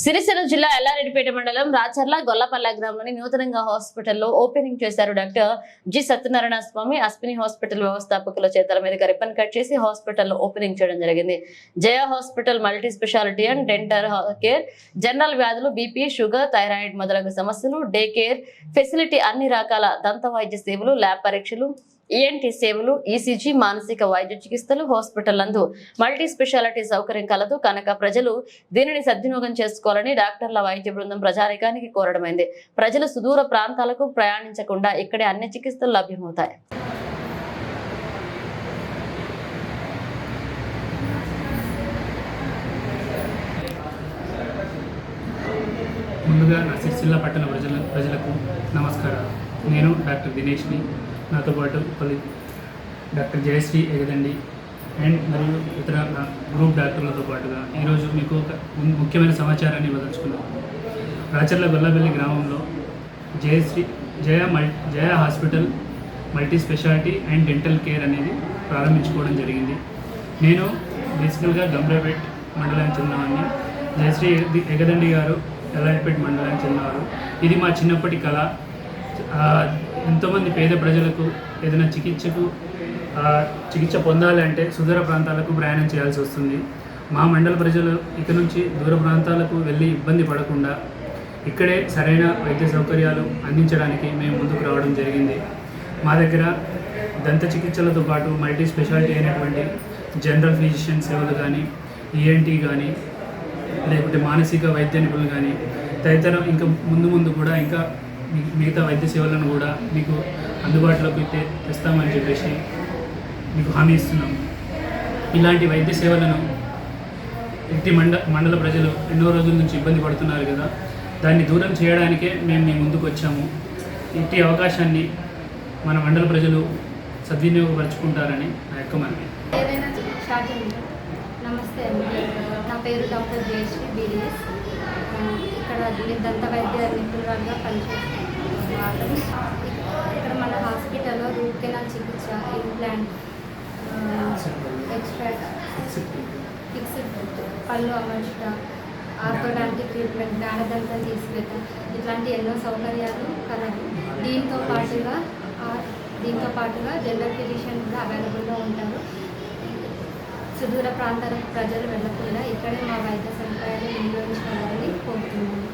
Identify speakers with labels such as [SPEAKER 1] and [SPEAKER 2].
[SPEAKER 1] సిరిసిల్ల జిల్లా ఎల్లారెడ్డిపేట మండలం రాచర్ల గొల్లపల్ల గ్రామంలోని నూతనంగా హాస్పిటల్లో ఓపెనింగ్ చేశారు doctor G Satyanarayana Swamy Aswini hospital వ్యవస్థాపకుల చేతల మీదుగా రిబ్బన్ కట్ చేసి హాస్పిటల్లో ఓపెనింగ్ చేయడం జరిగింది. Jaya hospital multi speciality and dental care general వ్యాధులు బీపీ షుగర్ థైరాయిడ్ మొదలగు సమస్యలు డే కేర్ ఫెసిలిటీ అన్ని రకాల దంత వైద్య సేవలు ల్యాబ్ పరీక్షలు ఈఎన్టీ సేవలు ఈసీజీ మానసిక వైద్య చికిత్సలు హాస్పిటల్ నందు మల్టీ స్పెషాలిటీ సౌకర్యం కలదు. కనుక ప్రజలు దీనిని సద్వినియోగం చేసుకోవాలని డాక్టర్ల వైద్య బృందం ప్రజానికానికి కోరడమైంది. ప్రజలు సుదూర ప్రాంతాలకు ప్రయాణించకుండా ఇక్కడే అన్ని చికిత్సలు లభ్యమవుతాయి.
[SPEAKER 2] ముందుగా నా సిరిసిల్ల పట్టణ ప్రజల ప్రజలకు నమస్కారం నేను డాక్టర్ దినేష్ని నాతో పాటు పలు డాక్టర్ జయశ్రీ ఎగదండి అండ్ మరియు ఇతర నా గ్రూప్ డాక్టర్లతో పాటుగా ఈరోజు మీకు ఒక ము- ముఖ్యమైన సమాచారాన్ని ఇవ్వదలుచుకున్నాను. రాచర్ల గొల్లబెల్లి గ్రామంలో జయశ్రీ జయ మల్ Jaya hospital multi speciality and dental care అనేది ప్రారంభించుకోవడం జరిగింది. నేను బేసికల్గా గంబ్రాపేట్ మండలానికి చెందినవాడిని. జయశ్రీ ఎగ- ఎగదండి గారు ఎల్లారిపేట మండలానికి చెందినవారు. ఇది మా చిన్నప్పటి కళ. ఎంతోమంది పేద ప్రజలకు ఏదైనా చికిత్సకు చికిత్స పొందాలంటే సుదూర ప్రాంతాలకు ప్రయాణం చేయాల్సి వస్తుంది. మా మండల ప్రజలు ఇక నుంచి దూర ప్రాంతాలకు వెళ్ళి ఇబ్బంది పడకుండా ఇక్కడే సరైన వైద్య సౌకర్యాలు అందించడానికి మేము ముందుకు రావడం జరిగింది. మా దగ్గర దంత చికిత్సలతో పాటు మల్టీ స్పెషాలిటీ అయినటువంటి జనరల్ ఫిజిషియన్ సేవలు కానీ ఈఎన్టీ కానీ లేకుంటే మానసిక వైద్య నిపుణులు కానీ తదితరం ఇంకా ముందు ముందు కూడా ఇంకా మిగతా వైద్య సేవలను కూడా మీకు అందుబాటులోకి తెస్తామని చెప్పేసి మీకు హామీ ఇస్తున్నాం ఇలాంటి వైద్య సేవలను ఇంటి మండ మండల ప్రజలు ఎన్నో రోజుల నుంచి ఇబ్బంది పడుతున్నారు కదా దాన్ని దూరం చేయడానికే మేము మీ ముందుకు వచ్చాము. ఇట్టి అవకాశాన్ని మన మండల ప్రజలు సద్వినియోగపరుచుకుంటారని నా యొక్క మనవి.
[SPEAKER 3] నమస్తే నా పేరు డాక్టర్ జయశ్రీ బీడిఎస్. ఇక్కడ దంత వైద్య నిపుణురాలుగా పనిచేస్తున్నాను ఇక్కడ మన హాస్పిటల్లో రూట్ కెనాల్ చికిత్స ఇంప్లాంట్ ఎక్స్ట్రాక్ట్ ఫిక్స్డ్ పళ్ళు అమర్చిట ఆర్థోడాంటిక్ ట్రీట్మెంట్ గాఢదంతం తీసివేత ఇట్లాంటి ఎన్నో సౌకర్యాలు కలవు. దీంతో పాటుగా దీంతో పాటుగా జనరల్ ఫిజిషియన్ కూడా అవైలబుల్గా ఉంటారు. సుదూర ప్రాంతాలకు ప్రజలు వెళ్ళకుండా ఇక్కడే మా వైద్య సదుపాయాలు వినియోగించుకోవాలని కోరుతున్నాను.